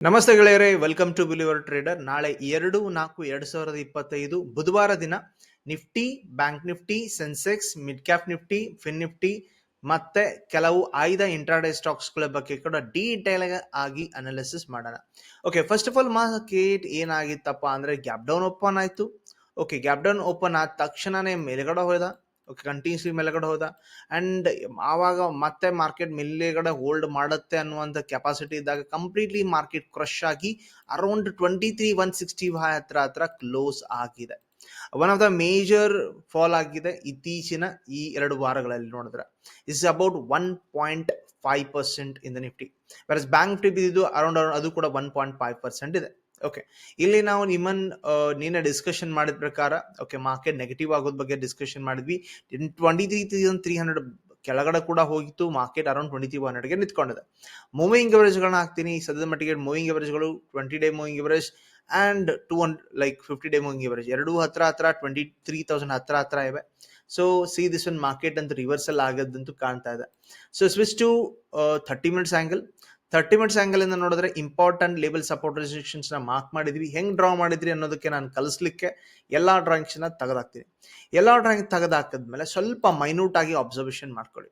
ನಮಸ್ತೆ ಗೆಳೆಯರೇ welcome to believer trader ನಾಳೆ ಎರಡು, ನಾಲ್ಕು, ಎರಡ್ ಸಾವಿರದ ಇಪ್ಪತ್ತೈದು ಬುಧವಾರ ದಿನ nifty bank nifty sensex mid cap nifty fin nifty ಮತ್ತೆ ಕೆಲವು ಆಯ್ದ ಇಂಟ್ರಾಡೇ ಸ್ಟಾಕ್ಸ್ಗಳ ಬಗ್ಗೆ ಕೂಡ ಡೀಟೇಲ್ ಆಗಿ ಅನಾಲಿಸಿಸ್ ಮಾಡೋಣ. Okay first of all market ಏನಾಗಿತ್ತಪ್ಪ ಅಂದ್ರೆ ಗ್ಯಾಪ್ ಡೌನ್ ಓಪನ್ ಆಯ್ತು. ಓಕೆ ಗ್ಯಾಪ್ ಡೌನ್ ಓಪನ್ ಆದ ತಕ್ಷಣನೇ ಮೇಲ್ಗಡೆ ಹೋದ. ಕಂಟಿನ್ಯೂಸ್ಲಿ ಮೇಲೆಗಡೆ ಹೋದ. ಅಂಡ್ ಆವಾಗ ಮತ್ತೆ ಮಾರ್ಕೆಟ್ ಮೇಲೆಗಡೆ ಹೋಲ್ಡ್ ಮಾಡುತ್ತೆ ಅನ್ನುವಂಥ ಕೆಪಾಸಿಟಿ ಇದ್ದಾಗ ಕಂಪ್ಲೀಟ್ಲಿ ಮಾರ್ಕೆಟ್ ಕ್ರಶ್ ಆಗಿ around twenty three one sixty ಹತ್ರ ಹತ್ರ ಕ್ಲೋಸ್ ಆಗಿದೆ. One of the major fall ಆಗಿದೆ ಇತ್ತೀಚಿನ ಈ ಎರಡು ವಾರಗಳಲ್ಲಿ ನೋಡಿದ್ರೆ. Is about one point five percent in the nifty bank nifty around around ಅದು ಕೂಡ ಒನ್ ಪಾಯಿಂಟ್ ಫೈವ್ ಪರ್ಸೆಂಟ್ ಇದೆ. ಓಕೆ ಇಲ್ಲಿ ನಾವು ನಿಮ್ಮನ್ ನಿನ್ನೆ ಡಿಸ್ಕಷನ್ ಮಾಡಿದ ಪ್ರಕಾರ ಓಕೆ ಮಾರ್ಕೆಟ್ ನೆಗೆಟಿವ್ ಆಗೋದ್ ಬಗ್ಗೆ ಡಿಸ್ಕಷನ್ ಮಾಡಿದ್ವಿ. Twenty three thousand three hundred ಕೆಳಗಡೆ ಕೂಡ ಹೋಗಿತ್ತು ಮಾರ್ಕೆಟ್ ಅರೌಂಡ್ ಟ್ವೆಂಟಿ ತ್ರೀ ಹಂಡ್ರೆಡ್ಗೆ ನಿಂತ್ಕೊಂಡಿದೆ. ಮೂವಿಂಗ್ ಗಳನ್ನ ಹಾಕ್ತೀನಿ. ಸದ್ಯದ ಮಟ್ಟಿಗೆ ಮೂವಿಂಗ್ಗಳು twenty day moving average and two hundred like fifty day moving average ಎರಡು ಹತ್ರ ಹತ್ರ ಟ್ವೆಂಟಿ ತ್ರೀ ತೌಸಂಡ್ ಹತ್ರ ಹತ್ರ ಇವೆ. So see this one market ಅಂತ ರಿವರ್ಸಲ್ ಆಗೋದಂತೂ ಕಾಣ್ತಾ ಇದೆ. So switch to thirty minutes angle thirty minutes angle ಇಂದ ನೋಡಿದ್ರೆ ಇಂಪಾರ್ಟೆಂಟ್ ಲೇಬಲ್ ಸಪೋರ್ಟ್ ರೆಸಿಸ್ಟೆನ್ಸ್ನ ಮಾರ್ಕ್ ಮಾಡಿದ್ವಿ. ಹೆಂಗ್ ಡ್ರಾ ಮಾಡಿದ್ರಿ ಅನ್ನೋದಕ್ಕೆ ನಾನು ಕಲಿಸ್ಲಿಕ್ಕೆ ಎಲ್ಲಾ ನ ತೆಗೆದಾಕ್ತೀನಿ. ಎಲ್ಲಾ ಡ್ರಾಯಿಂಗ್ ತೆಗೆದಾಕಿದ್ಮೇಲೆ ಸ್ವಲ್ಪ ಮೈನ್ಯೂಟ್ ಆಗಿ ಅಬ್ಸರ್ವೇಷನ್ ಮಾಡ್ಕೊಳ್ಳಿ.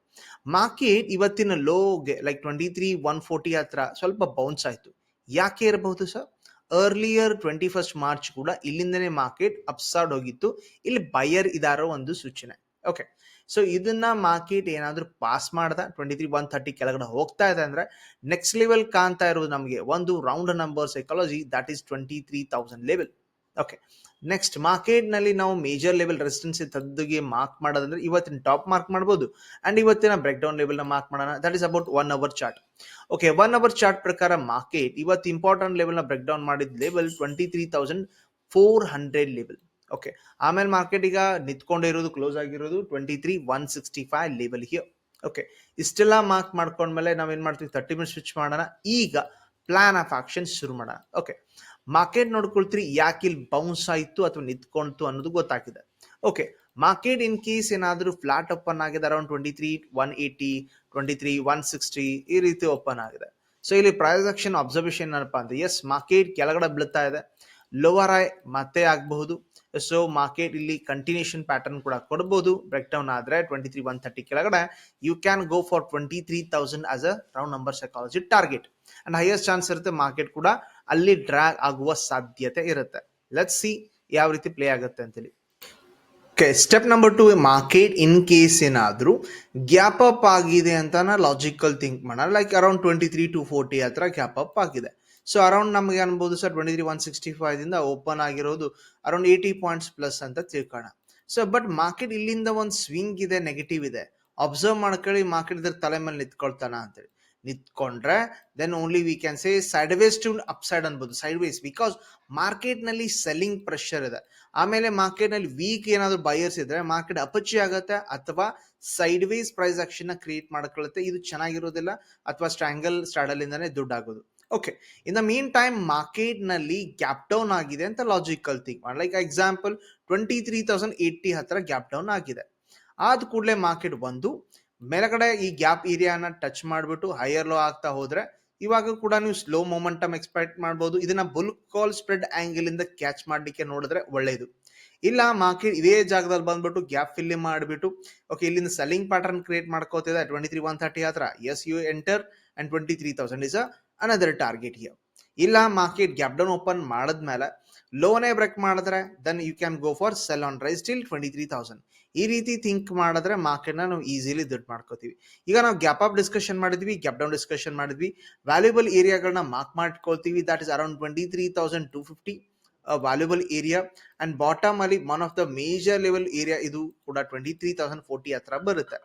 ಮಾರ್ಕೆಟ್ ಇವತ್ತಿನ ಲೋಗೆ like twenty three one forty ಹತ್ರ ಸ್ವಲ್ಪ ಬೌನ್ಸ್ ಆಯ್ತು. ಯಾಕೆ ಇರಬಹುದು sir earlier twenty first March ಕೂಡ ಇಲ್ಲಿಂದನೇ ಮಾರ್ಕೆಟ್ ಅಪ್ಸಾರ್ಡ್ ಹೋಗಿತ್ತು. ಇಲ್ಲಿ ಬಯರ್ ಇದಾರೋ ಒಂದು ಸೂಚನೆ. ಓಕೆ ಸೊ ಇದನ್ನ ಮಾರ್ಕೆಟ್ ಏನಾದ್ರೂ ಪಾಸ್ ಮಾಡ್ದ ಟ್ವೆಂಟಿ ತ್ರೀ ಒನ್ ತರ್ಟಿ ಕೆಳಗಡೆ ಹೋಗ್ತಾ ಇದೆ ಅಂದ್ರೆ ನೆಕ್ಸ್ಟ್ ಲೆವೆಲ್ ಕಾಣ್ತಾ ಇರೋದು ನಮಗೆ ಒಂದು round number psychology that is twenty three thousand level okay next ಮಾರ್ಕೆಟ್ನಲ್ಲಿ ನಾವು ಮೇಜರ್ ಲೆವೆಲ್ ರೆಸಿಸ್ಟೆನ್ಸ್ ತದ್ದಿಗೆ ಮಾರ್ಕ್ ಮಾಡೋದಂದ್ರೆ ಇವತ್ತಿನ ಟಾಪ್ ಮಾರ್ಕ್ ಮಾಡಬಹುದು ಅಂಡ್ ಇವತ್ತಿನ ಬ್ರೇಕ್ ಡೌನ್ ಲೆವೆಲ್ನ ಮಾರ್ಕ್ ಮಾಡೋಣ. That is about one hour chart okay one hour chart ಪ್ರಕಾರ ಮಾರ್ಕೆಟ್ ಇವತ್ತು ಇಂಪಾರ್ಟೆಂಟ್ ಲೆವೆಲ್ನ ಬ್ರೇಕ್ ಡೌನ್ ಮಾಡಿದ level twenty three thousand four hundred level okay ಆಮೇಲೆ ಮಾರ್ಕೆಟ್ ಈಗ ನಿಂತ್ಕೊಂಡಿರೋದು ಕ್ಲೋಸ್ ಆಗಿರೋದು twenty three one sixty five level here okay ಇಷ್ಟೆಲ್ಲ mark ಮಾಡ್ಕೊಂಡ್ಮೇಲೆ ನಾವೇನು ಮಾಡ್ತೀವಿ? ತರ್ಟಿ ಮಿನಿಟ್ ಸ್ವಿಚ್ ಮಾಡೋಣ. ಈಗ ಪ್ಲಾನ್ ಆಫ್ ಆಕ್ಷನ್ ಶುರು ಮಾಡೋಣ. ಓಕೆ ಮಾರ್ಕೆಟ್ ನೋಡ್ಕೊಳ್ತೀರಿ, ಯಾಕೆ ಇಲ್ಲಿ ಬೌನ್ಸ್ ಆಯಿತು ಅಥವಾ ನಿಂತ್ಕೊಂತು ಅನ್ನೋದು ಗೊತ್ತಾಗಿದೆ. ಓಕೆ ಮಾರ್ಕೆಟ್ ಇನ್ ಕೇಸ್ ಏನಾದರೂ ಫ್ಲಾಟ್ ಓಪನ್ ಆಗಿದೆ around twenty three one eighty twenty three one sixty ಈ ರೀತಿ ಓಪನ್ ಆಗಿದೆ. ಸೊ ಇಲ್ಲಿ ಪ್ರೈಸ್ ಆಕ್ಷನ್ ಅಬ್ಸರ್ವೇಷನ್ ಏನಪ್ಪಾ ಅಂದ್ರೆ ಎಸ್ ಮಾರ್ಕೆಟ್ ಕೆಳಗಡೆ ಬೀಳ್ತಾ ಇದೆ. ಲೋವರ್ ಐ ಮತ್ತೆ ಆಗಬಹುದು. ಸೊ ಮಾರ್ಕೆಟ್ ಇಲ್ಲಿ ಕಂಟಿನ್ಯೂಷನ್ ಪ್ಯಾಟರ್ನ್ ಕೂಡ ಕೊಡಬಹುದು ಬ್ರೇಕ್ ಡೌನ್ ಆದ್ರೆ ಟ್ವೆಂಟಿ ತ್ರೀ ಒನ್ ಥರ್ಟಿ ಕೆಳಗಡೆ you can go for twenty three thousand as a round number psychology target and highest chance ಇರುತ್ತೆ ಮಾರ್ಕೆಟ್ ಕೂಡ ಅಲ್ಲಿ ಡ್ರ್ಯಾಗ್ ಆಗುವ ಸಾಧ್ಯತೆ ಇರುತ್ತೆ. ಲೆಟ್ ಸಿ ಯಾವ ರೀತಿ ಪ್ಲೇ ಆಗುತ್ತೆ ಅಂತೇಳಿ. Okay step number two market in case ಏನಾದರೂ ಗ್ಯಾಪ್ ಅಪ್ ಆಗಿದೆ ಅಂತ ಲಾಜಿಕಲ್ ಥಿಂಕ್ ಮಾಡೋಣ. Like around twenty three two forty ಹತ್ರ ಗ್ಯಾಪ್ ಅಪ್ ಆಗಿದೆ. ಸೊ ಅರೌಂಡ್ ನಮಗೆ ಅನ್ಬೋದು sir twenty three one sixty ಫೈವ್ದಿಂದ open ಆಗಿರೋದು ಅರೌಂಡ್ ಏಯ್ಟಿ ಪಾಯಿಂಟ್ಸ್ ಪ್ಲಸ್ ಅಂತ ತಿಳ್ಕೋಣ. ಸೊ ಬಟ್ ಮಾರ್ಕೆಟ್ ಇಲ್ಲಿಂದ ಒಂದು ಸ್ವಿಂಗ್ ಇದೆ ನೆಗೆಟಿವ್ ಇದೆ. ಅಬ್ಸರ್ವ್ ಮಾಡ್ಕೊಳ್ಳಿ ಮಾರ್ಕೆಟ್ ಇದ್ರ ತಲೆ ಮೇಲೆ ನಿಂತ್ಕೊಳ್ತಾನ ಅಂತೇಳಿ. ನಿಂತ್ಕೊಂಡ್ರೆ then only we can say sideways to upside ಅನ್ಬೋದು ಸೈಡ್ ವೇಸ್ ಬಿಕಾಸ್ ಮಾರ್ಕೆಟ್ನಲ್ಲಿ ಸೆಲ್ಲಿಂಗ್ ಪ್ರೆಷರ್ ಇದೆ. ಆಮೇಲೆ ಮಾರ್ಕೆಟ್ನಲ್ಲಿ ವೀಕ್ ಏನಾದ್ರು ಬೈಯರ್ಸ್ ಇದ್ರೆ ಮಾರ್ಕೆಟ್ ಅಪಚಿ ಆಗುತ್ತೆ ಅಥವಾ sideways price action create ಮಾಡ್ಕೊಳ್ಳುತ್ತೆ. ಇದು ಚೆನ್ನಾಗಿರೋದಿಲ್ಲ ಅಥವಾ ಸ್ಟ್ರಾಂಗಲ್ ಸ್ಟಾಡಲ್ ಇಂದಾನೆ ದುಡ್ಡು ಆಗೋದು okay in the mean time ಮಾರ್ಕೆಟ್ನಲ್ಲಿ ಗ್ಯಾಪ್ ಡೌನ್ ಆಗಿದೆ ಅಂತ ಲಾಜಿಕಲ್ ಥಿಂಕ್ ಮಾಡಿ. Like example twenty three thousand eighty ಹತ್ರ ಗ್ಯಾಪ್ ಡೌನ್ ಆಗಿದೆ. ಆದ ಕೂಡಲೇ ಮಾರ್ಕೆಟ್ ಬಂದು, ಮೇಲಗಡೆ ಈ ಗ್ಯಾಪ್ ಏರಿಯಾನ ಟಚ್ ಮಾಡಿಬಿಟ್ಟು ಹೈಯರ್ ಲೋ ಆಗ್ತಾ ಹೋದ್ರೆ, ಇವಾಗ ಕೂಡ ನೀವು ಸ್ಲೋ ಮೊಮೆಂಟಮ್ ಎಕ್ಸ್ಪೆಕ್ಟ್ ಮಾಡಬಹುದು ಇದನ್ನ ಬುಲ್ ಕಾಲ್ ಸ್ಪ್ರೆಡ್ ಆಂಗಲ್ ಇಂದ ಕ್ಯಾಚ್ ಮಾಡ್ಲಿಕ್ಕೆ ನೋಡಿದ್ರೆ ಒಳ್ಳೇದು. ಇಲ್ಲ ಮಾರ್ಕೆಟ್ ಇದೇ ಜಾಗದಲ್ಲಿ ಬಂದ್ಬಿಟ್ಟು ಗ್ಯಾಪ್ ಫಿಲ್ ಮಾಡಿಬಿಟ್ಟು ಓಕೆ ಇಲ್ಲಿಂದ ಸೆಲ್ಲಿಂಗ್ ಪ್ಯಾಟರ್ನ್ ಕ್ರಿಯೇಟ್ ಮಾಡ್ಕೋತಿದೆ ಟ್ವೆಂಟಿ ತ್ರೀ ಒನ್ ಥರ್ಟಿ ಹತ್ರ. As you enter and twenty three thousand is another target here ಇಲ್ಲ ಮಾರ್ಕೆಟ್ ಗ್ಯಾಪ್ ಡೌನ್ ಓಪನ್ ಮಾಡಿದ್ಮೇಲೆ ಲೋನೇ ಬ್ರೇಕ್ ಮಾಡಿದ್ರೆ then you can go for sell on rise till twenty three thousand ಈ ರೀತಿ think ಮಾಡಿದ್ರೆ ಮಾರ್ಕೆಟ್ನ ನಾವು easily ದುಡ್ಡು ಮಾಡ್ಕೋತೀವಿ. ಈಗ ನಾವು ಗ್ಯಾಪ್ ಅಪ್ ಡಿಸ್ಕಷನ್ ಮಾಡಿದ್ವಿ ಗ್ಯಾಪ್ ಡೌನ್ ಡಿಸ್ಕಷನ್ ಮಾಡಿದ್ವಿ. ವ್ಯಾಲ್ಯೂಬಲ್ ಏರಿಯಾಗಳನ್ನ ಮಾರ್ಕ್ ಮಾಡ್ಕೊಳ್ತೀವಿ. That is around twenty three thousand two fifty valuable area and bottom ಅಲ್ಲಿ one of the major level area ಇದು ಕೂಡ ಟ್ವೆಂಟಿ ತ್ರೀ ತೌಸಂಡ್ ಫೋರ್ಟಿ ಹತ್ರ ಬರುತ್ತೆ.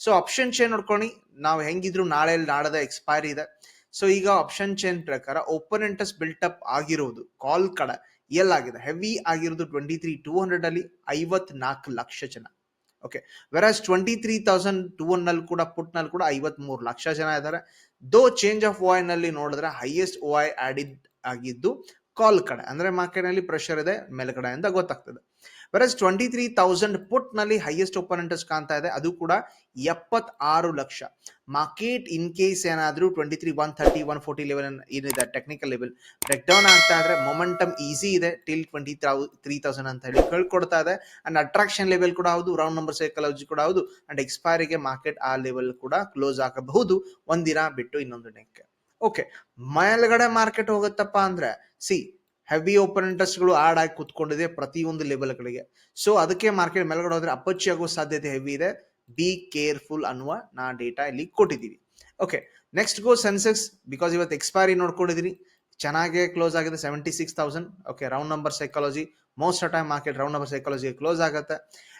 ಸೊ ಆಪ್ಷನ್ ಚೇನ್ ನೋಡ್ಕೊಂಡು ನಾವು ಹೆಂಗಿದ್ರು ನಾಳೆ ನಾಡದ ಎಕ್ಸ್ಪೈರಿ ಇದೆ. ಸೊ ಈಗ ಆಪ್ಷನ್ ಚೇನ್ ಪ್ರಕಾರ ಓಪನ್ ಇಂಟ್ರೆಸ್ಟ್ ಬಿಲ್ಟ್ ಅಪ್ ಆಗಿರೋದು ಕಾಲ್ ಕಡೆ ಎಲ್ಲಾಗಿದೆ ಹೆವಿ ಆಗಿರೋದು ಟ್ವೆಂಟಿ ತ್ರೀ ಟೂ ಹಂಡ್ರೆಡ್ ಅಲ್ಲಿ ಐವತ್ನಾಲ್ಕು ಲಕ್ಷ ಜನ. Okay versus twenty three thousand two ನಲ್ಲಿ ಕೂಡ ಪುಟ್ನಲ್ಲಿ ಕೂಡ ಐವತ್ ಮೂರು ಲಕ್ಷ ಜನ ಇದ್ದಾರೆ. ದೋ ಚೇಂಜ್ ಆಫ್ ವಾಯ್ನಲ್ಲಿ ನೋಡಿದ್ರೆ ಹೈಯೆಸ್ಟ್ ಐ ಆಡಿದ್ ಆಗಿದ್ದು ಕಾಲ್ ಕಡೆ. ಅಂದ್ರೆ ಮಾರ್ಕೆಟ್ನಲ್ಲಿ ಪ್ರೆಷರ್ ಇದೆ ಮೇಲ್ಗಡೆ ಅಂತ ಗೊತ್ತಾಗ್ತದೆ. ವೆರಸ್ ಟ್ವೆಂಟಿ ತ್ರೀ ತೌಸಂಡ್ ಪುಟ್ನಲ್ಲಿ ಹೈಯೆಸ್ಟ್ ಓಪನ್ ಇಂಟ್ರೆಸ್ಟ್ ಕಾಣ್ತಾ ಇದೆ, ಅದು ಕೂಡ ಎಪ್ಪತ್ತಾರು ಲಕ್ಷ. ಮಾರ್ಕೆಟ್ ಇನ್ ಕೇಸ್ ಏನಾದ್ರೂ twenty three one thirty one forty level ಏನಿದೆ ಟೆಕ್ನಿಕಲ್ ಲೆವೆಲ್ ಬ್ರೇಕ್ ಡೌನ್ ಆಗ್ತಾ ಇದ್ರೆ ಮೊಮೆಂಟಮ್ ಈಸಿ ಇದೆ ಟಿಲ್ ಟ್ವೆಂಟಿ ತ್ರೀ ತೌಸಂಡ್ ಅಂತ ಹೇಳಿ ಹೇಳ್ಕೊಡ್ತಾ ಇದೆ. ಅಂಡ್ ಅಟ್ರಾಕ್ಷನ್ ಲೆವೆಲ್ ಕೂಡ ಹೌದು ರೌಂಡ್ ನಂಬರ್ ಸೈಕಾಲಜಿ ಕೂಡ ಹೌದು ಅಂಡ್ ಎಕ್ಸ್ಪೈರಿಗೆ ಮಾರ್ಕೆಟ್ ಆ ಲೆವೆಲ್ ಕೂಡ ಕ್ಲೋಸ್ ಆಗಬಹುದು. ಒಂದಿನ ಬಿಟ್ಟು ಇನ್ನೊಂದು ನೆಕ್ ಓಕೆ ಮೇಲ್ಗಡೆ ಮಾರ್ಕೆಟ್ ಹೋಗುತ್ತಪ್ಪ ಅಂದ್ರೆ ಸಿ ಹೆವಿ ಓಪನ್ ಇಂಟ್ರೆಸ್ಟ್ಗಳು ಆಡ್ ಆಗಿ ಕುತ್ಕೊಂಡಿದೆ ಪ್ರತಿಯೊಂದು ಲೆವೆಲ್ಗಳಿಗೆ ಸೊ ಅದಕ್ಕೆ ಮಾರ್ಕೆಟ್ ಮೇಲ್ಗಡೆ ಹೋದ್ರೆ ಅಪಚಿ ಆಗೋ ಸಾಧ್ಯತೆ ಹೆವಿ ಇದೆ. ಬಿ ಕೇರ್ಫುಲ್ ಅನ್ನುವ ನಾ ಡೇಟಾ ಇಲ್ಲಿ ಕೊಟ್ಟಿದ್ದೀವಿ. Okay next go sensex because ಇವತ್ತು ಎಕ್ಸ್ಪೈರಿ ನೋಡ್ಕೊಂಡಿದ್ದೀರಿ ಚೆನ್ನಾಗೇ ಕ್ಲೋಸ್ ಆಗಿದೆ seventy six thousand okay round number psychology most of time market round number psychology close ಆಗುತ್ತೆ.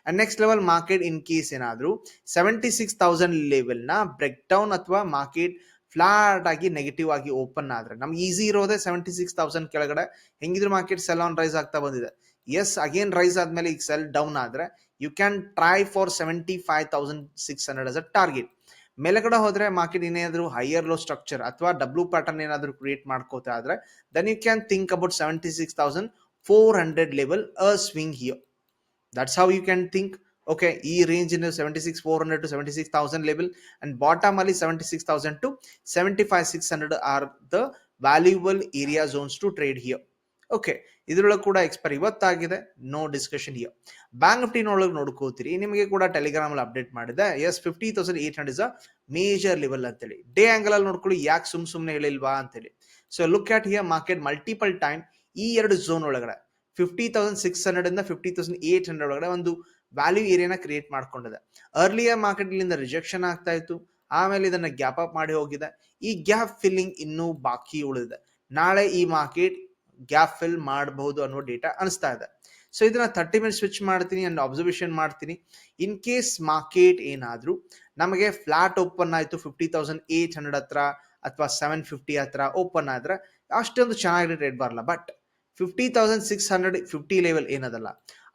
And next level market in case ಏನಾದರೂ ಸೆವೆಂಟಿ ಸಿಕ್ಸ್ ತೌಸಂಡ್ ಲೆವೆಲ್ನ break down ಅಥವಾ market flat ಆಗಿ negative ಆಗಿ open ಆದ್ರೆ, ನಮ್ಗೆ easy ಇರೋದೇ seventy six thousand ಕೆಳಗಡೆ ಹೆಂಗಿದ್ರು ಮಾರ್ಕೆಟ್ ಸೆಲ್ ಆನ್ ರೈಸ್ ಆಗ್ತಾ ಬಂದಿದೆ. ಎಸ್ ಅಗೇನ್ ರೈಸ್ ಆದ್ಮೇಲೆ ಈಗ ಸೆಲ್ ಡೌನ್ ಆದ್ರೆ you can try for seventy five thousand six hundred as a target ಮೇಲೆಗಡೆ ಹೋದ್ರೆ ಮಾರ್ಕೆಟ್ ಏನಾದ್ರು ಹೈಯರ್ ಲೋ ಸ್ಟ್ರಕ್ಚರ್ ಅಥವಾ ಡಬ್ಲ್ಯೂ ಪ್ಯಾಟರ್ನ್ ಏನಾದರೂ ಕ್ರಿಯೇಟ್ ಮಾಡ್ಕೋತಾ ಆದ್ರೆ then you can think about seventy six thousand four hundred level a swing here that's how you can think okay ಈ range seventy six four hundred to seventy six thousand level and bottom ಅಲ್ಲಿ seventy six thousand to seventy five six hundred are the valuable area zones to trade here okay ಇದ್ರೊಳಗೆ ಕೂಡ expire ಇವತ್ತಾಗಿದೆ no discussion here bank nifty ಒಳಗೆ ನೋಡ್ಕೋತೀರಿ, ನಿಮಗೆ ಕೂಡ Telegram ಅಲ್ಲಿ update ಮಾಡಿದೆ. As fifty thousand eight hundred is a major level ಅಂತೇಳಿ. Day angle ಅಲ್ಲಿ ನೋಡ್ಕೊಳ್ಳಿ, ಯಾಕೆ ಸುಮ್ ಸುಮ್ಮನೆ ಹೇಳಿಲ್ವಾ ಅಂತೇಳಿ. So look at here market multiple time ಈ ಎರಡು ಝೋನ್ ಒಳಗಡೆ ಫಿಫ್ಟಿ ತೌಸಂಡ್ ಸಿಕ್ಸ್ ಹಂಡ್ರೆಡ್ ಇಂದ ಫಿಫ್ಟಿ ತೌಸಂಡ್ ಏಟ್ ಹಂಡ್ರೆಡ್ ಒಳಗಡೆ ಒಂದು ವ್ಯಾಲ್ಯೂ ಏರಿಯಾನ ಕ್ರಿಯೇಟ್ ಮಾಡ್ಕೊಂಡಿದೆ. ಅರ್ಲಿಯರ್ ಮಾರ್ಕೆಟ್ ಇಲ್ಲಿಂದ ರಿಜೆಕ್ಷನ್ ಆಗ್ತಾ ಇತ್ತು. ಆಮೇಲೆ ಇದನ್ನ ಗ್ಯಾಪ್ ಅಪ್ ಮಾಡಿ ಹೋಗಿದೆ. ಈ ಗ್ಯಾಪ್ ಫಿಲ್ಲಿಂಗ್ ಇನ್ನೂ ಬಾಕಿ ಉಳಿದಿದೆ. ನಾಳೆ ಈ ಮಾರ್ಕೆಟ್ ಗ್ಯಾಪ್ ಫಿಲ್ ಮಾಡಬಹುದು ಅನ್ನೋ ಡೇಟಾ ಅನಿಸ್ತಾ ಇದೆ. ಸೊ ಇದನ್ನ ತರ್ಟಿ ಮಿನಿಟ್ ಸ್ವಿಚ್ ಮಾಡ್ತೀನಿ ಅಂಡ್ ಅಬ್ಸರ್ವೇಷನ್ ಮಾಡ್ತೀನಿ. ಇನ್ ಕೇಸ್ ಮಾರ್ಕೆಟ್ ಏನಾದ್ರೂ ನಮಗೆ ಫ್ಲಾಟ್ ಓಪನ್ ಆಯಿತು ಫಿಫ್ಟಿ ತೌಸಂಡ್ ಏಟ್ ಹಂಡ್ರೆಡ್ ಹತ್ರ ಅಥವಾ ಸೆವೆನ್ ಫಿಫ್ಟಿ ಹತ್ರ ಓಪನ್ ಆದ್ರೆ ಅಷ್ಟೊಂದು ಚೆನ್ನಾಗಿ ರೇಟ್ ಬರಲ್ಲ. But fifty thousand six hundred fifty level ಏನದಲ್ಲ.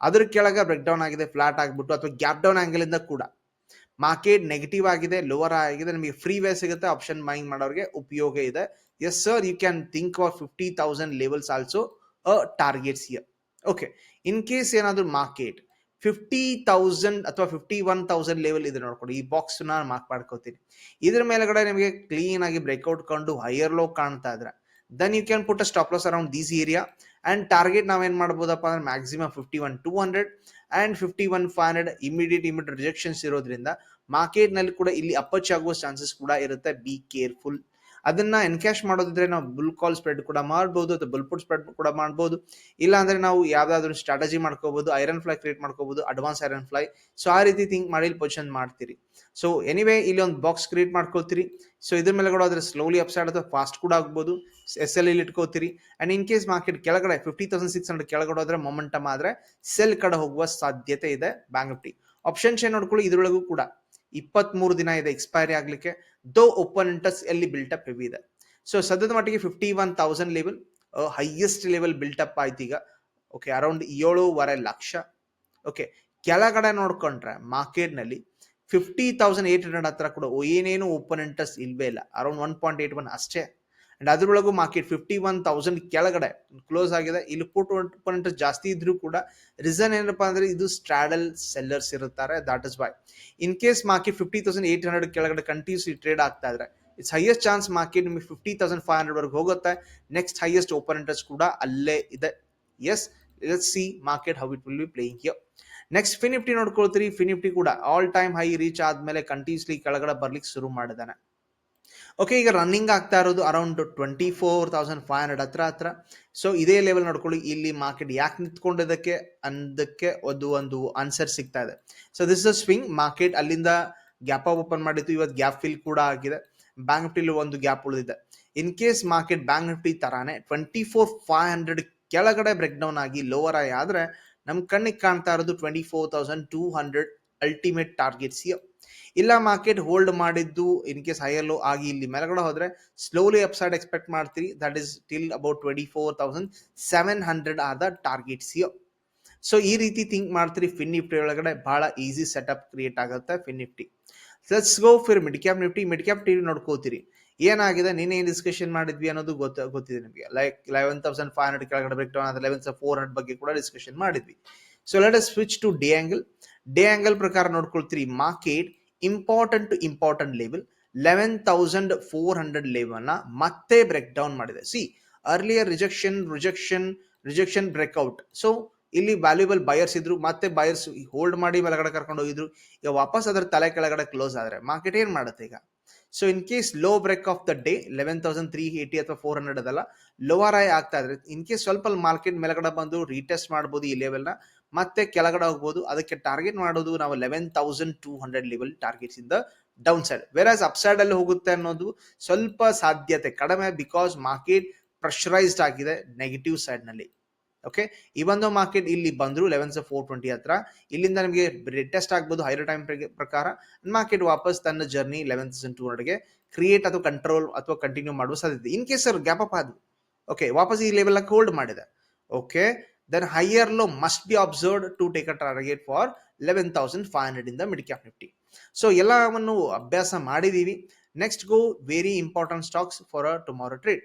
ಅದ್ರ ಕೆಳಗೆ ಬ್ರೇಕ್ ಡೌನ್ ಆಗಿದೆ ಫ್ಲಾಟ್ ಆಗಿಬಿಟ್ಟು ಅಥವಾ ಗ್ಯಾಪ್ ಡೌನ್ ಆಂಗಲ್ ಇಂದ ಕೂಡ. ಮಾರ್ಕೆಟ್ ನೆಗೆಟಿವ್ ಆಗಿದೆ ಲೋವರ್ ಆಗಿದೆ, ನಿಮಗೆ ಫ್ರೀ ವೇ ಸಿಗುತ್ತೆ ಆಪ್ಷನ್ ಬೈಂಗ್ ಮಾಡೋರಿಗೆ ಉಪಯೋಗ ಇದೆ. As sir you can think of fifty thousand levels also a targets here okay in case ಏನಾದರೂ ಮಾರ್ಕೆಟ್ ಫಿಫ್ಟಿ ತೌಸಂಡ್ ಅಥವಾ ಫಿಫ್ಟಿ ಒನ್ ತೌಸಂಡ್ ಲೆವೆಲ್ ಇದೆ ನೋಡ್ಕೊಂಡು ಈ ಬಾಕ್ಸ್ ನಾನು ಮಾರ್ಕ್ ಮಾಡ್ಕೋತೀನಿ. ಇದ್ರ ಮೇಲ್ಗಡೆ ನಿಮಗೆ ಕ್ಲೀನ್ ಆಗಿ ಬ್ರೇಕ್ಔಟ್ ಕಂಡು ಹೈಯರ್ ಲೋ ಕಾಣ್ತಾ ಇದ್ರೆ then you can put a stop loss around these area and target ನಾವೇನ್ ಮಾಡ್ಬೋದಪ್ಪ ಅಂದ್ರೆ maximum fifty one two hundred and fifty one five hundred immediate immediate rejections ಇರೋದ್ರಿಂದ ಮಾರ್ಕೆಟ್ನಲ್ಲಿ ಕೂಡ ಇಲ್ಲಿ ಅಪಚ್ ಆಗುವ ಚಾನ್ಸಸ್ ಕೂಡ ಇರುತ್ತೆ. ಬಿ ಕೇರ್ಫುಲ್ ಅದನ್ನ ಎನ್ಕ್ಯಾಶ್ ಮಾಡೋದಿದ್ರೆ ನಾವು ಬುಲ್ ಕಾಲ್ ಸ್ಪ್ರೆಡ್ ಕೂಡ ಮಾಡ್ಬೋದು ಅಥವಾ ಬುಲ್ ಪುಟ್ ಸ್ಪ್ರೆಡ್ ಕೂಡ ಮಾಡ್ಬೋದು. ಇಲ್ಲ ಅಂದ್ರೆ ನಾವು ಯಾವ್ದಾದ್ರು ಸ್ಟ್ರಾಟಜಿ ಮಾಡ್ಕೋಬಹುದು ಐರನ್ ಫ್ಲೈ ಕ್ರಿಯೇಟ್ ಮಾಡ್ಕೋಬಹುದು ಅಡ್ವಾನ್ಸ್ ಐರನ್ ಫ್ಲೈ ಸೊ ಆ ರೀತಿ ಥಿಂಕ್ ಮಾಡಿ ಪೊಸಿಷನ್ ಮಾಡ್ತೀರಿ. ಸೊ ಎನಿವೇ ಇಲ್ಲಿ ಒಂದು ಬಾಕ್ಸ್ ಕ್ರಿಯೇಟ್ ಮಾಡ್ಕೋತೀರಿ. ಸೊ ಇದ್ರ ಮೇಲೆ ಕೂಡ ಅದ್ರ ಸ್ಲೋಲಿ ಅಪ್ಸೈಡ್ ಅಥವಾ ಫಾಸ್ಟ್ ಕೂಡ ಆಗ್ಬೋದು. ಎಸ್ ಎಲ್ ಇಲ್ಲಿ ಇಟ್ಕೋತೀರಿ. ಅಂಡ್ ಇನ್ ಕೇಸ್ ಮಾರ್ಕೆಟ್ ಕೆಳಗಡೆ ಫಿಫ್ಟಿ ತೌಸಂಡ್ ಸಿಕ್ಸ್ ಹಂಡ್ರೆಡ್ ಕೆಳಗಡೆ ಹೋದ್ರೆ ಮೊಮೆಂಟಮ್ ಆದ್ರೆ ಸೆಲ್ ಕಡೆ ಹೋಗುವ ಸಾಧ್ಯತೆ ಇದೆ ಬ್ಯಾಂಕ್ ನಿಫ್ಟಿ ಆಪ್ಷನ್ ಚೇನ್ ನೋಡ್ಕೊಳ್ಳಿ ಇದ್ರೊಳಗೂ ಕೂಡ. ಇಪ್ಪತ್ತ್ ಮೂರು ದಿನ ಇದೆ ಎಕ್ಸ್ಪೈರಿ ಆಗಲಿಕ್ಕೆ ದೋ ಓಪನ್ ಇಂಟ್ರೆಸ್ಟ್ ಎಲ್ಲಿ ಬಿಲ್ಟಪ್ ಹೆವಿ ಇದೆ. ಸೊ ಸದ್ಯದ ಮಟ್ಟಿಗೆ fifty one thousand level highest level build up ಆಯ್ತು ಈಗ. ಓಕೆ ಅರೌಂಡ್ ಏಳುವರೆ ಲಕ್ಷ. ಓಕೆ ಕೆಳಗಡೆ ನೋಡ್ಕೊಂಡ್ರೆ ಮಾರ್ಕೆಟ್ನಲ್ಲಿ ಫಿಫ್ಟಿ ತೌಸಂಡ್ ಏಟ್ ಹಂಡ್ರೆಡ್ ಹತ್ರ ಕೂಡ ಏನೇನು ಓಪನ್ ಇಂಟ್ರೆಸ್ಟ್ ಇಲ್ವೇ ಇಲ್ಲ. Around one point eight one ಅಷ್ಟೇ. ಅಂಡ್ ಅದ್ರೊಳಗು ಮಾರ್ಕೆಟ್ ಫಿಫ್ಟಿ ಒನ್ ತೌಸಂಡ್ ಕೆಳಗಡೆ ಕ್ಲೋಸ್ ಆಗಿದೆ. ಇಲ್ಲಿ ಪುಟ್ ಇಂಟ್ರೆಸ್ಟ್ ಜಾಸ್ತಿ ಇದ್ರೂ ಕೂಡ ರೀಸನ್ ಏನಪ್ಪಾ ಅಂದ್ರೆ ಇದು ಸ್ಟ್ರಾಡಲ್ ಸೆಲ್ಲರ್ಸ್ ಇರುತ್ತಾರೆ. That is by in case market fifty thousand eight hundred ಕೆಳಗಡೆ ಕಂಟಿನ್ಯೂಸ್ ಟ್ರೇಡ್ ಆಗ್ತಾ ಇದ್ರೆ ಇಟ್ಸ್ ಹೈಯೆಸ್ಟ್ ಚಾನ್ಸ್ ಮಾರ್ಕೆಟ್ ನಿಮಗೆ ಫಿಫ್ಟಿ ತೌಸಂಡ್ ಫೈವ್ ಹಂಡ್ರೆಡ್ ವರ್ಗೆ ಹೋಗುತ್ತೆ. ನೆಕ್ಸ್ಟ್ ಹೈಯೆಸ್ಟ್ ಓಪನ್ ಇಂಟ್ರೆಸ್ಟ್ ಕೂಡ ಅಲ್ಲೇ ಇದೆ. Yes let's see market how it will be playing you next FinNifty ನೋಡ್ಕೊಳ್ತೀರಿ. FinNifty ಕೂಡ ಆಲ್ ಟೈಮ್ ಹೈ ರೀಚ್ ಆದ್ಮೇಲೆ ಕಂಟಿನ್ಯೂಸ್ಲಿ ಕೆಳಗಡೆ ಬರ್ಲಿಕ್ಕೆ ಶುರು ಮಾಡಿದಾನೆ ಓಕೆ ಈಗ ರನ್ನಿಂಗ್ ಆಗ್ತಾ ಇರೋದು around twenty four thousand five hundred ಹತ್ರ ಹತ್ರ. ಸೊ ಇದೇ ಲೆವೆಲ್ ನೋಡ್ಕೊಳ್ಳಿ, ಇಲ್ಲಿ ಮಾರ್ಕೆಟ್ ಯಾಕೆ ನಿಂತ್ಕೊಂಡಿದ್ದಕ್ಕೆ ಅಂದಕ್ಕೆ ಒಂದು ಒಂದು ಆನ್ಸರ್ ಸಿಗ್ತಾ ಇದೆ. So this is swing market ಅಲ್ಲಿಂದ ಗ್ಯಾಪ್ ಓಪನ್ ಮಾಡಿತ್ತು. ಇವತ್ತು ಗ್ಯಾಪ್ ಫಿಲ್ ಕೂಡ ಆಗಿದೆ. ಬ್ಯಾಂಕ್ ನಿಫ್ಟಿಲಿ ಒಂದು ಗ್ಯಾಪ್ ಉಳಿದಿದೆ. In case market bank Nifty ತರಾನೆ twenty four five hundred ಕೆಳಗಡೆ ಬ್ರೇಕ್ ಡೌನ್ ಆಗಿ ಲೋವರ್ ಆಗಿ ಆದ್ರೆ, ನಮ್ ಕಣ್ಣಿಗೆ ಕಾಣ್ತಾ ಇರೋದು twenty four thousand two hundred ultimate targets ಇಲ್ಲ ಮಾರ್ಕೆಟ್ ಹೋಲ್ಡ್ ಮಾಡಿದ್ದು ಇನ್ ಕೇಸ್ ಹೈಯರ್ ಲೋ ಆಗಿ ಇಲ್ಲಿ ಮೇಲ್ಗಡೆ ಹೋದ್ರೆ ಸ್ಲೋಲಿ ಅಪ್ಸೈಡ್ ಎಕ್ಸ್ಪೆಕ್ಟ್ ಮಾಡ್ತೀರಿ. That is till about twenty four thousand seven hundred ಆದ ಟಾರ್ಗೆಟ್ಸ್ ಸೊ ಈ ರೀತಿ ಥಿಂಕ್ ಮಾಡ್ತೀರಿ. ಫಿನ್ ನಿಫ್ಟಿ ಒಳಗಡೆ ಬಹಳ ಈಸಿ ಸೆಟಪ್ ಕ್ರಿಯೇಟ್ ಆಗುತ್ತೆ fin Nifty let's go Phir mid cap Nifty mid cap TV ನೋಡ್ಕೋತೀರಿ. ಏನಾಗಿದೆ? ನಿನ್ನೆ ಏನ್ ಡಿಸ್ಕಷನ್ ಮಾಡಿದ್ವಿ ಅನ್ನೋದು ಗೊತ್ತ, ಗೊತ್ತಿದೆ ನಿಮಗೆ. Like eleven thousand five hundred ಕೆಳಗಡೆ ಬ್ರೇಕ್ ಡೌನ್ ಆದ್ರೆ ಲೆವೆನ್ ಫೋರ್ ಹಂಡ್ರೆಡ್ ಬಗ್ಗೆ ಕೂಡ ಡಿಸ್ಕಷನ್ ಮಾಡಿದ್ವಿ. So let us switch to day angle day angle ಪ್ರಕಾರ ನೋಡ್ಕೊಳ್ತೀರಿ. Market important to important level eleven thousand four hundred ಲೆವೆಲ್ನ ಮತ್ತೆ ಬ್ರೇಕ್ ಡೌನ್ ಮಾಡಿದೆ. See earlier rejection rejection rejection breakout so ಇಲ್ಲಿ valuable buyers ಇದ್ರು, ಮತ್ತೆ buyers hold ಮಾಡಿ ಮೇಲ್ಗಡೆ ಕರ್ಕೊಂಡು ಹೋಗಿದ್ರು. ಈಗ ವಾಪಸ್ ಅದ್ರ ತಲೆ ಕೆಳಗಡೆ ಕ್ಲೋಸ್ ಆದ್ರೆ ಮಾರ್ಕೆಟ್ ಏನು ಮಾಡುತ್ತೆ ಈಗ? So in case low break of the day eleven thousand three eighty ಅಥವಾ ಫೋರ್ ಹಂಡ್ರೆಡ್ ಅದಲ್ಲ ಲೋವರ್ ಐ ಆಗ್ತಾ ಇದ್ರೆ ಇನ್ ಕೇಸ್ ಸ್ವಲ್ಪ ಮಾರ್ಕೆಟ್ ಮೇಲ್ಗಡೆ ಬಂದು ರೀಟೆಸ್ಟ್ ಮಾಡ್ಬೋದು ಈ ಲೆವೆಲ್ನ ಮತ್ತೆ ಕೆಳಗಡೆ ಹೋಗ್ಬೋದು. ಅದಕ್ಕೆ ಟಾರ್ಗೆಟ್ ಮಾಡೋದು ನಾವು eleven thousand two hundred level targets ಇಂದ downside versus upside ಅಲ್ಲಿ ಹೋಗುತ್ತೆ ಅನ್ನೋದು ಸ್ವಲ್ಪ ಸಾಧ್ಯತೆ. ಕಡಿಮೆ ಬಿಕಾಸ್ ಮಾರ್ಕೆಟ್ ಪ್ರೆಷರೈಸ್ಡ್ ಆಗಿದೆ ನೆಗೆಟಿವ್ ಸೈಡ್ನಲ್ಲಿ. ಓಕೆ ಇವೊಂದು ಮಾರ್ಕೆಟ್ ಇಲ್ಲಿ ಬಂದ್ರು ಲೆವೆನ್ ಫೋರ್ ಟ್ವೆಂಟಿ ಹತ್ರ, ಇಲ್ಲಿಂದ ನಿಮಗೆ ಟೆಸ್ಟ್ ಆಗ್ಬೋದು ಹೈರ್ ಟೈಮ್ ಪ್ರಕಾರ. ಮಾರ್ಕೆಟ್ ವಾಪಸ್ ತನ್ನ journey eleven thousand two hundred create ಅಥವಾ ಕಂಟ್ರೋಲ್ ಅಥವಾ ಕಂಟಿನ್ಯೂ ಮಾಡುವ ಸಾಧ್ಯತೆ. In case sir gap up ಆದ್ರು ಓಕೆ ವಾಪಸ್ ಈ ಲೆವೆಲ್ ಹೋಲ್ಡ್ ಮಾಡಿದೆ. Okay then higher be observed to take a target for eleven thousand five hundred ಇಂದ ಮಿಡ್ ಕ್ಯಾಪ್ ನಿಫ್ಟಿ ಸೊ ಎಲ್ಲವನ್ನು ಅಭ್ಯಾಸ ಮಾಡಿದ್ದೀವಿ. Next go very important stocks for a tomorrow trade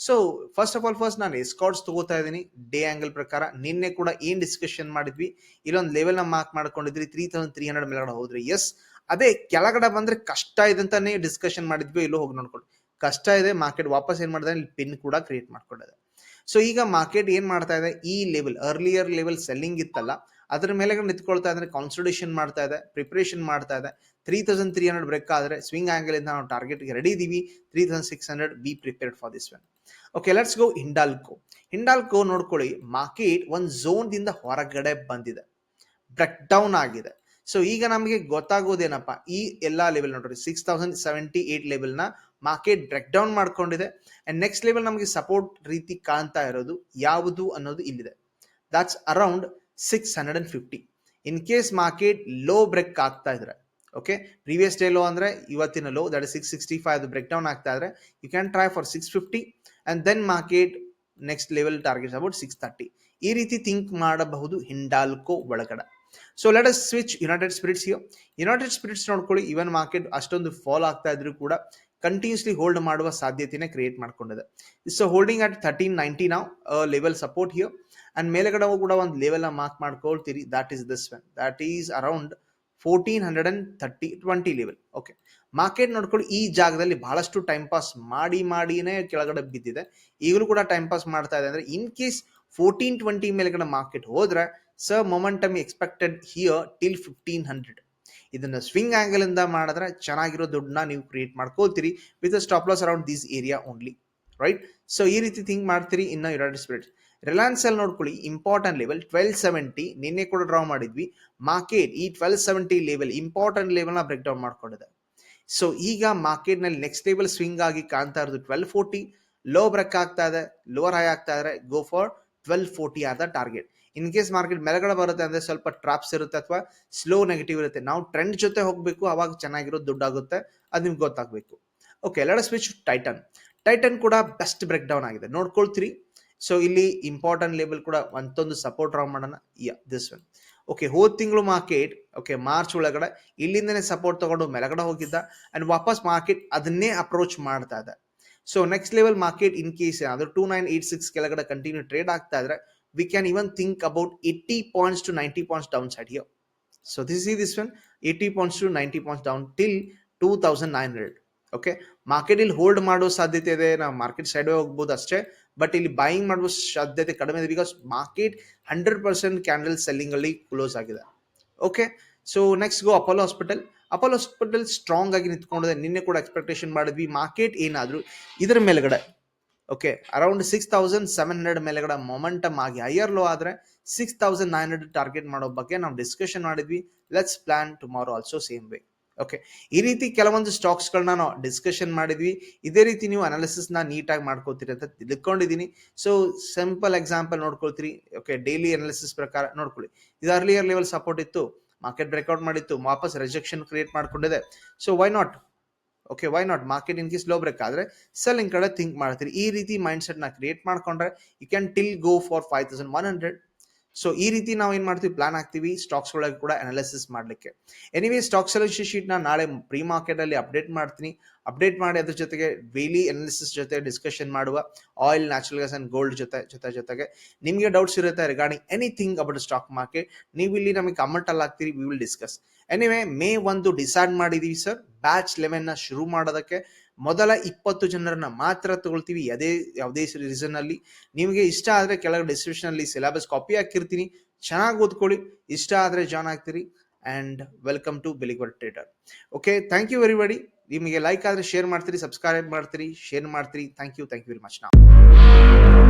so first of all first ನಾನು Escorts ತಗೋತಾ ಇದ್ದೀನಿ. Day angle ಪ್ರಕಾರ ನಿನ್ನೆ ಕೂಡ ಏನು ಡಿಸ್ಕಷನ್ ಮಾಡಿದ್ವಿ? ಇಲ್ಲೊಂದು ಲೆವೆಲ್ನ ಮಾರ್ಕ್ ಮಾಡ್ಕೊಂಡಿದ್ರಿ. ತ್ರೀ ತೌಸಂಡ್ ತ್ರೀ ಹಂಡ್ರೆಡ್ ಮೇಲ್ಗಡೆ ಹೋದ್ರಿ ಎಸ್ ಅದೇ ಕೆಳಗಡೆ ಬಂದ್ರೆ ಕಷ್ಟ ಇದೆ ಅಂತಾನೆ ಡಿಸ್ಕಷನ್ ಮಾಡಿದ್ವಿ. ಇಲ್ಲೋ ಹೋಗಿ ನೋಡ್ಕೊಂಡು ಕಷ್ಟ ಇದೆ ಮಾರ್ಕೆಟ್ ವಾಪಸ್ ಏನು ಮಾಡಿದೆ? ಇಲ್ಲಿ ಪಿನ್ ಕೂಡ ಕ್ರಿಯೇಟ್ ಮಾಡ್ಕೊಂಡಿದೆ. ಸೊ ಈಗ ಮಾರ್ಕೆಟ್ ಏನ್ ಮಾಡ್ತಾ ಇದೆ? ಈ ಲೆವೆಲ್ ಅರ್ಲಿಯರ್ ಲೆವೆಲ್ ಸೆಲ್ಲಿಂಗ್ ಇತ್ತಲ್ಲ, ಅದ್ರ ಮೇಲೆ ನಿಂತ್ಕೊಳ್ತಾ ಇದ್ರೆ ಕಾನ್ಸಲ್ಟೇಷನ್ ಮಾಡ್ತಾ ಇದೆ ಪ್ರಿಪರೇಷನ್ ಮಾಡ್ತಾ ಇದೆ. Three thousand three hundred break ಆದ್ರೆ ಸ್ವಿಂಗ್ ಆಂಗಲ್ ಇಂದ ನಾವು ಟಾರ್ಗೆಟ್ಗೆ ರೆಡಿ ಇದೀವಿ. Three thousand six hundred be prepared for this one okay let's go Hindalco Hindalco ನೋಡ್ಕೊಳ್ಳಿ ಮಾರ್ಕೆಟ್ ಒಂದು ಝೋನ್ ದಿಂದ ಹೊರಗಡೆ ಬಂದಿದೆ. ಬ್ರೇಕ್ ಡೌನ್ ಆಗಿದೆ. ಸೊ ಈಗ ನಮಗೆ ಗೊತ್ತಾಗೋದೇನಪ್ಪ? ಈ ಎಲ್ಲ ಲೆವೆಲ್ ನೋಡ್ರಿ ಸಿಕ್ಸ್ ತೌಸಂಡ್ ಸೆವೆಂಟಿ ಏಟ್ ಲೆವೆಲ್ನ ಮಾರ್ಕೆಟ್ ಬ್ರೇಕ್ ಡೌನ್ ಮಾಡ್ಕೊಂಡಿದೆ. ಅಂಡ್ ನೆಕ್ಸ್ಟ್ ಲೆವೆಲ್ ನಮಗೆ ಸಪೋರ್ಟ್ ರೀತಿ ಕಾಣ್ತಾ ಇರೋದು ಯಾವುದು ಅನ್ನೋದು ಇಲ್ಲಿದೆ. That's around six hundred and fifty in case market low break ಆಗ್ತಾ ಇದ್ರೆ ಓಕೆ ಪ್ರೀವಿಯಸ್ ಡೇ ಲೋ ಅಂದ್ರೆ ಇವತ್ತಿನ low that six sixty five break down ಆಗ್ತಾ ಇದ್ರೆ you can try for six fifty and then market next level target about six thirty ಈ ರೀತಿ think ಮಾಡಬಹುದು ಹಿಂಡಾಲ್ಕೋ ಒಳಗಡೆ. So let us switch United Spirits United Spirits ನೋಡ್ಕೊಳ್ಳಿ even market ಅಷ್ಟೊಂದು fall ಆಗ್ತಾ ಇದ್ರು ಕೂಡ ಕಂಟಿನ್ಯೂಸ್ಲಿ ಹೋಲ್ಡ್ ಮಾಡುವ ಸಾಧ್ಯತೆನ ಕ್ರಿಯೇಟ್ ಮಾಡ್ಕೊಂಡಿದೆ. So holding at thirteen ninety ನಾವು ಲೆವೆಲ್ ಸಪೋರ್ಟ್ ಹಿಯರ್ ಅಂಡ್ ಮೇಲೆಗಡೆ ಕೂಡ ಒಂದು level mark ಮಾಡ್ಕೊಳ್ತೀರಿ. That is this when that is around fourteen hundred and thirty twenty level okay market ನೋಡ್ಕೊಳ್ಳಿ, ಈ ಜಾಗದಲ್ಲಿ ಬಹಳಷ್ಟು ಟೈಮ್ ಪಾಸ್ ಮಾಡಿ ಮಾಡಿನೇ ಕೆಳಗಡೆ ಬಿದ್ದಿದೆ. ಈಗಲೂ ಕೂಡ ಟೈಮ್ ಪಾಸ್ ಮಾಡ್ತಾ ಇದೆ. ಅಂದ್ರೆ ಇನ್ ಕೇಸ್ ಫೋರ್ಟೀನ್ ಟ್ವೆಂಟಿ ಮೇಲೆಗಡೆ ಮಾರ್ಕೆಟ್ ಹೋದ್ರೆ sir momentum expected here till fifteen hundred ಇದನ್ನ ಸ್ವಿಂಗ್ ಆಂಗಲ್ ಇಂದ ಮಾಡಿದ್ರೆ ಚೆನ್ನಾಗಿರೋ ದುಡ್ಡನ್ನ ನೀವು create ಮಾಡ್ಕೊಳ್ತೀರಿ with stop loss around this area only right so ಈ ರೀತಿ ಥಿಂಕ್ ಮಾಡ್ತೀರಿ ಇನ್ನ ಯುನೈಟೆಡ್ ಸ್ಪಿರಿಟ್ಸ್ ರಿಲಯನ್ಸ್ ಅಲ್ಲಿ ನೋಡ್ಕೊಳ್ಳಿ ಇಂಪಾರ್ಟೆಂಟ್ ಲೆವೆಲ್ ಟ್ವೆಲ್ ಸೆವೆಂಟಿ ನಿನ್ನೆ ಕೂಡ ಡ್ರಾ ಮಾಡಿದ್ವಿ. ಮಾರ್ಕೆಟ್ ಈ ಟ್ವೆಲ್ ಸೆವೆಂಟಿ ಲೆವೆಲ್ ಇಂಪಾರ್ಟೆಂಟ್ ಲೆವೆಲ್ನ ಬ್ರೇಕ್ ಡೌನ್ ಮಾಡ್ಕೊಂಡಿದೆ. ಸೊ ಈಗ ಮಾರ್ಕೆಟ್ನಲ್ಲಿ ನೆಕ್ಸ್ಟ್ ಲೆವೆಲ್ ಸ್ವಿಂಗ್ ಆಗಿ ಕಾಣ್ತಾ ಇರೋದು ಟ್ವೆಲ್ ಫೋರ್ಟಿ ಲೋ ಬ್ರೇಕ್ ಆಗ್ತಾ ಇದೆ ಲೋವರ್ ಹೈ ಆಗ್ತಾ ಇದ್ರೆ ಗೋ ಫಾರ್ ಟ್ವೆಲ್ ಫೋರ್ಟಿ ಆದ ಟಾರ್ಗೆಟ್ ಇನ್ ಕೇಸ್ ಮಾರ್ಕೆಟ್ ಮೇಲ್ಗಡೆ ಬರುತ್ತೆ ಅಂದ್ರೆ ಸ್ವಲ್ಪ ಟ್ರಾಪ್ಸ್ ಇರುತ್ತೆ ಅಥವಾ ಸ್ಲೋ ನೆಗೆಟಿವ್ ಇರುತ್ತೆ. ನಾವು ಟ್ರೆಂಡ್ ಜೊತೆ ಹೋಗಬೇಕು, ಅವಾಗ ಚೆನ್ನಾಗಿರೋ ದುಡ್ಡಾಗುತ್ತೆ. ಅದು ನಿಮ್ಗೆ ಗೊತ್ತಾಗಬೇಕು. Okay let switch Titan Titan ಕೂಡ ಬೆಸ್ಟ್ ಬ್ರೇಕ್ ಡೌನ್ ಆಗಿದೆ. ನೋಡ್ಕೊಳ್ತೀರಿ. ಸೊ ಇಲ್ಲಿ ಇಂಪಾರ್ಟೆಂಟ್ ಲೆವೆಲ್ ಕೂಡ ಒಂದೊಂದು ಸಪೋರ್ಟ್ ಡ್ರಾ ಮಾಡೋಣ. ಯ ದಿಸ್ ಒನ್ ಓಕೆ ಹೋದ ತಿಂಗಳು ಮಾರ್ಕೆಟ್ ಓಕೆ ಮಾರ್ಚ್ ಒಳಗಡೆ ಇಲ್ಲಿಂದನೇ ಸಪೋರ್ಟ್ ತಗೊಂಡು ಮೇಲಗಡೆ ಹೋಗಿದ್ದ ಅಂಡ್ ವಾಪಸ್ ಮಾರ್ಕೆಟ್ ಅದನ್ನೇ ಅಪ್ರೋಚ್ ಮಾಡ್ತಾ ಇದೆ. So next level market in case ಏನಾದರೂ ಟೂ ನೈನ್ ಏಟ್ ಸಿಕ್ಸ್ ಕೆಳಗಡೆ ಕಂಟಿನ್ಯೂ ಟ್ರೇಡ್ ಆಗ್ತಾ ಇದ್ರೆ we can even think about eighty points to ninety points down here. So one eighty points to ninety points down till two thousand nine hundred okay market ಇಲ್ಲಿ hold ಮಾಡೋ ಸಾಧ್ಯತೆ ಇದೆ. ನಾವು market side ಹೋಗ್ಬೋದು ಅಷ್ಟೇ. But ಇಲ್ಲಿ buying ಮಾಡುವ ಸಾಧ್ಯತೆ ಕಡಿಮೆ ಇದೆ because market hundred percent candle selling ಅಲ್ಲಿ ಕ್ಲೋಸ್ ಆಗಿದೆ. Okay so next go Apollo Hospital Apollo Hospital strong ಆಗಿ ನಿಂತ್ಕೊಂಡಿದೆ. ನಿನ್ನೆ ಕೂಡ ಎಕ್ಸ್ಪೆಕ್ಟೇಷನ್ ಮಾಡಿದ್ವಿ. ಮಾರ್ಕೆಟ್ ಏನಾದರೂ ಇದರ ಮೇಲ್ಗಡೆ okay around six thousand seven hundred ಮೇಲ್ಗಡೆ ಮೊಮೆಂಟಮ್ ಆಗಿ ಹೈಯರ್ ಲೋ ಆದರೆ six thousand nine hundred target ಮಾಡೋ ಬಗ್ಗೆ ನಾವು ಡಿಸ್ಕಷನ್ ಮಾಡಿದ್ವಿ. Let's plan tomorrow also same way okay ಈ ರೀತಿ ಕೆಲವೊಂದು ಸ್ಟಾಕ್ಸ್ಗಳನ್ನ ನಾವು ಡಿಸ್ಕಷನ್ ಮಾಡಿದ್ವಿ. ಇದೇ ರೀತಿ ನೀವು ಅನಾಲಿಸಿಸ್ನ ನೀಟಾಗಿ ಮಾಡ್ಕೋತೀರಿ ಅಂತ ತಿಳ್ಕೊಂಡಿದ್ದೀನಿ. ಸೊ ಸಿಂಪಲ್ ಎಕ್ಸಾಂಪಲ್ ನೋಡ್ಕೊಳ್ತೀರಿ. ಓಕೆ ಡೈಲಿ ಅನಾಲಿಸಿಸ್ ಪ್ರಕಾರ ನೋಡ್ಕೊಳ್ಳಿ. ಇದು ಅರ್ಲಿಯರ್ ಲೆವೆಲ್ ಸಪೋರ್ಟ್ ಇತ್ತು ಮಾರ್ಕೆಟ್ ಬ್ರೇಕ್ಔಟ್ ಮಾಡಿತ್ತು, ವಾಪಸ್ ರಿಜೆಕ್ಷನ್ ಕ್ರಿಯೇಟ್ ಮಾಡ್ಕೊಂಡಿದೆ. So why not okay why not market in case low break ಆದ್ರೆ ಸೆಲ್ಲಿಂಗ್ ಕಡೆ ಥಿಂಕ್ ಮಾಡ್ತೀರಿ. ಈ ರೀತಿ ಮೈಂಡ್ ಸೆಟ್ನ ಕ್ರಿಯೇಟ್ ಮಾಡ್ಕೊಂಡ್ರೆ you can till go for five thousand one hundred so ಈ ರೀತಿ ನಾವು ಏನ್ ಮಾಡ್ತೀವಿ? ಪ್ಲಾನ್ ಹಾಕ್ತೀವಿ. ಸ್ಟಾಕ್ಸ್ ಒಳಗೆ ಕೂಡ ಅನಾಲಿಸಿಸ್ ಮಾಡ್ಲಿಕ್ಕೆ. ಎನಿವೇ ಸ್ಟಾಕ್ ಸೆಲೆಕ್ಷನ್ ಶೀಟ್ ನಾಳೆ ಪ್ರೀ ಮಾರ್ಕೆಟ್ ಅಲ್ಲಿ ಅಪ್ಡೇಟ್ ಮಾಡ್ತೀನಿ. ಅಪ್ಡೇಟ್ ಮಾಡಿ ಅದ್ರ ಜೊತೆಗೆ ಡೈಲಿ ಅನಾಲಿಸಿಸ್ ಜೊತೆ ಡಿಸ್ಕಷನ್ ಮಾಡುವ oil natural gas and gold ಜೊತೆ ಜೊತೆ, ಜೊತೆಗೆ. ನಿಮಗೆ ಡೌಟ್ಸ್ ಇರುತ್ತೆ regarding anything about stock market ನೀವು ಇಲ್ಲಿ ನಮಗೆ ಕಮೆಂಟ್ ಅಲ್ಲಿ ಹಾಕ್ತೀರಿ we will discuss anyway may ಒಂದು ಡಿಸೈಡ್ ಮಾಡಿದೀವಿ ಸರ್ ಬ್ಯಾಚ್ ಲೆವೆನ್ನ ಶುರು ಮಾಡೋದಕ್ಕೆ ಮೊದಲ ಇಪ್ಪತ್ತು ಜನರನ್ನ ಮಾತ್ರ ತಗೊಳ್ತೀವಿ ಯಾವುದೇ ಯಾವುದೇ ರೀಸನ್ ಅಲ್ಲಿ. ನಿಮಗೆ ಇಷ್ಟ ಆದರೆ ಕೆಳಗೆ ಡಿಸ್ಕ್ರಿಪ್ಷನ್ ಅಲ್ಲಿ ಸಿಲೆಬಸ್ ಕಾಪಿ ಹಾಕಿರ್ತೀನಿ. ಚೆನ್ನಾಗಿ ಓದ್ಕೊಳ್ಳಿ. ಇಷ್ಟ ಆದರೆ join ಆಗ್ತೀರಿ. And welcome to bilingual trader okay thank you very buddy ನಿಮಗೆ ಲೈಕ್ ಆದ್ರೆ ಶೇರ್ ಮಾಡ್ತೀರಿ ಸಬ್ಸ್ಕ್ರೈಬ್ ಮಾಡ್ತೀರಿ ಶೇರ್ ಮಾಡ್ತೀರಿ. Thank you thank you very much ನಾ